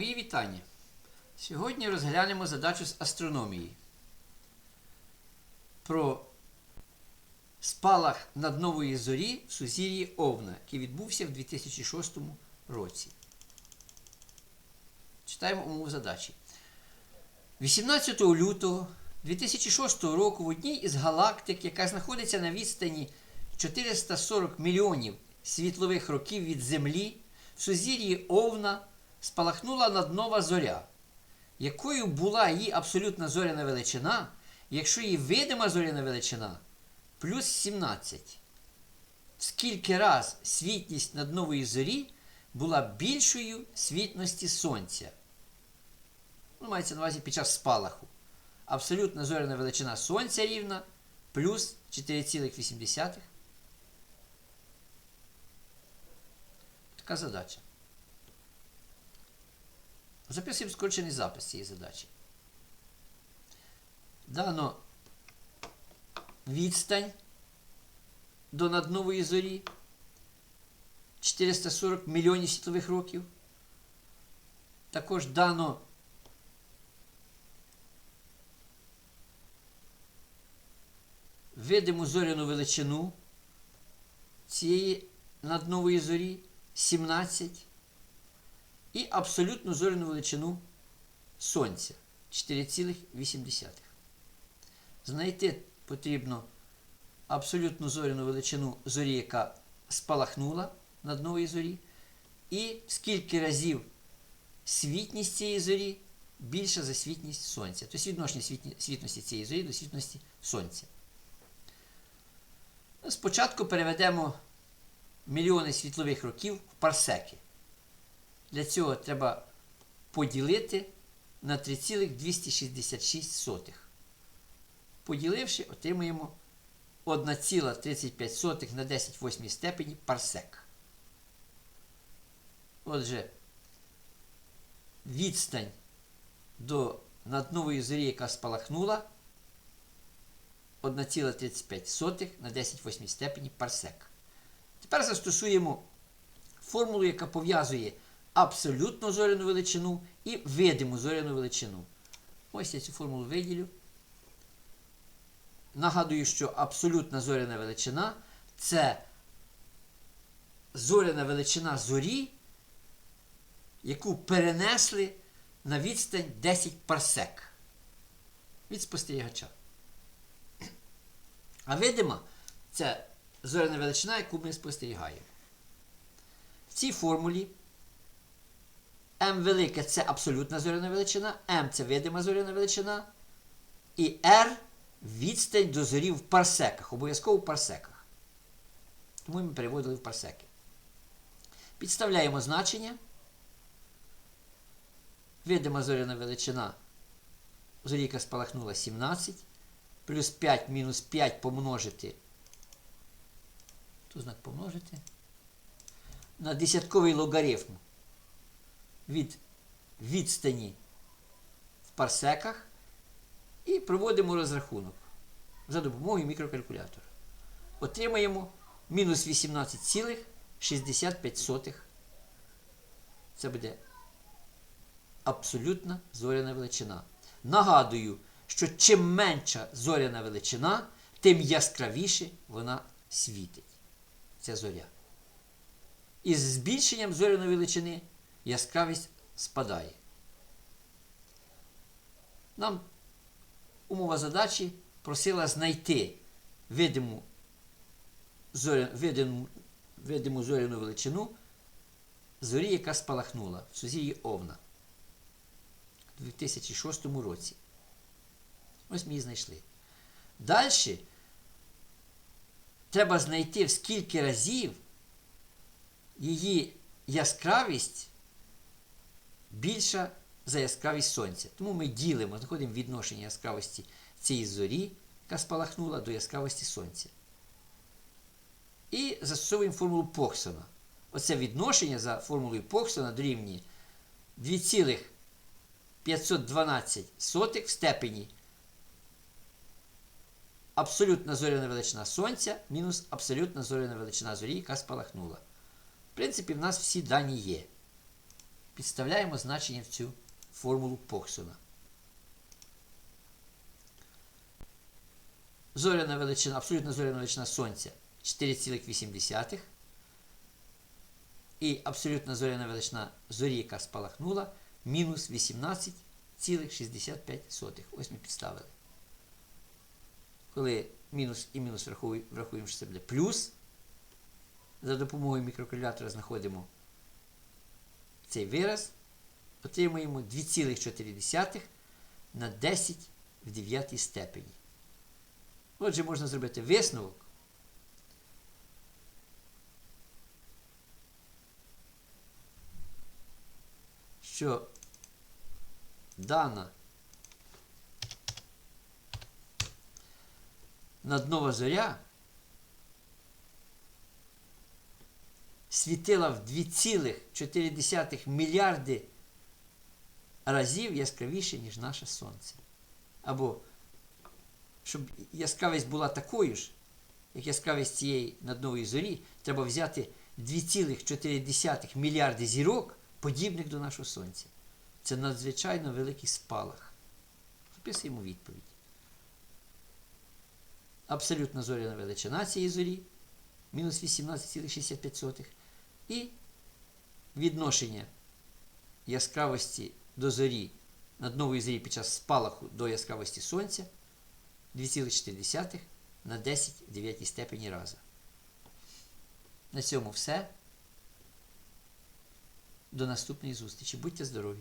Мої вітання. Сьогодні розглянемо задачу з астрономії про спалах над нової зорі в сузір'ї Овна, який відбувся в 2006 році. Читаємо умову задачі. 18 лютого 2006 року в одній із галактик, яка знаходиться на відстані 440 мільйонів світлових років від Землі, в сузір'ї Овна спалахнула наднова зоря, якою була її абсолютна зоряна величина, якщо її видима зоряна величина плюс 17. Скільки раз світність наднової зорі була більшою світності Сонця. Ну, мається на увазі під час спалаху. Абсолютна зоряна величина Сонця рівна плюс 4,8. Така задача. Записуємо скорчений запис цієї задачі. Дано відстань до наднової зорі 440 мільйонів світлових років. Також дано видиму зоряну величину цієї наднової зорі 17 і абсолютну зоряну величину Сонця 4,8. Знайти потрібно абсолютну зоряну величину зорі, яка спалахнула над нової зорі, і скільки разів світність цієї зорі більша за світність Сонця. Тобто відношення світності цієї зорі до світності Сонця. Спочатку переведемо мільйони світлових років в парсеки. Для цього треба поділити на 3,266. Поділивши, отримуємо 1,35 на 10 восьмій степені парсек. Отже, відстань до наднової зорі, яка спалахнула, 1,35 на 10 восьмій степені парсек. Тепер застосуємо формулу, яка пов'язує абсолютну зоряну величину і видиму зоряну величину. Ось я цю формулу виділю. Нагадую, що абсолютна зоряна величина це зоряна величина зорі, яку перенесли на відстань 10 парсек від спостерігача. А видима це зоряна величина, яку ми спостерігаємо. В цій формулі М велике це абсолютна зоряна величина, М це видима зоряна величина, і R відстань до зорі в парсеках, обов'язково в парсеках. Тому ми переводили в парсеки. Підставляємо значення. Видима зоряна величина зорі, яка спалахнула 17, плюс 5 мінус 5 помножити. Тут знак помножити. На десятковий логарифм від відстані в парсеках і проводимо розрахунок за допомогою мікрокалькулятора. Отримаємо мінус 18,65. Це буде абсолютна зоряна величина. Нагадую, що чим менша зоряна величина, тим яскравіше вона світить. Ця зоря. Із збільшенням зоряної величини яскравість спадає. Нам умова задачі просила знайти видиму, видиму, видиму зоряну величину зорі, яка спалахнула в сузір'ї Овна у 2006 році. Ось ми її знайшли. Далі треба знайти в скільки разів її яскравість більша за яскравість сонця. Тому ми ділимо, знаходимо відношення яскравості цієї зорі, яка спалахнула до яскравості сонця. І застосовуємо формулу Поксона. Оце відношення за формулою Поксона дорівнює 2,512 в степені абсолютна зоряна величина Сонця мінус абсолютна зоряна величина зорі, яка спалахнула. В принципі, в нас всі дані є. Підставляємо значення в цю формулу Поксона. Зоряна величина, абсолютна зоряна величина Сонця 4,8. І абсолютна зоряна величина зорі, яка спалахнула, мінус 18,65. Ось ми підставили. Коли мінус і мінус врахуємо, що це буде плюс. За допомогою мікрокалькулятора знаходимо цей вираз. Отримуємо 2,4 на 10 в 9 степені. Отже, можна зробити висновок. Що дана наднова зоря світила в 2,4 мільярди разів яскравіше, ніж наше Сонце. Або щоб яскравість була такою ж, як яскравість цієї наднової зорі, треба взяти 2,4 мільярди зірок, подібних до нашого Сонця. Це надзвичайно великий спалах. Записуємо відповідь. Абсолютна зоряна величина цієї зорі мінус 18,65. І відношення яскравості до зорі наднової зорі під час спалаху до яскравості Сонця 2,4 на 10 в 9 степені раза. На цьому все. До наступної зустрічі. Будьте здорові!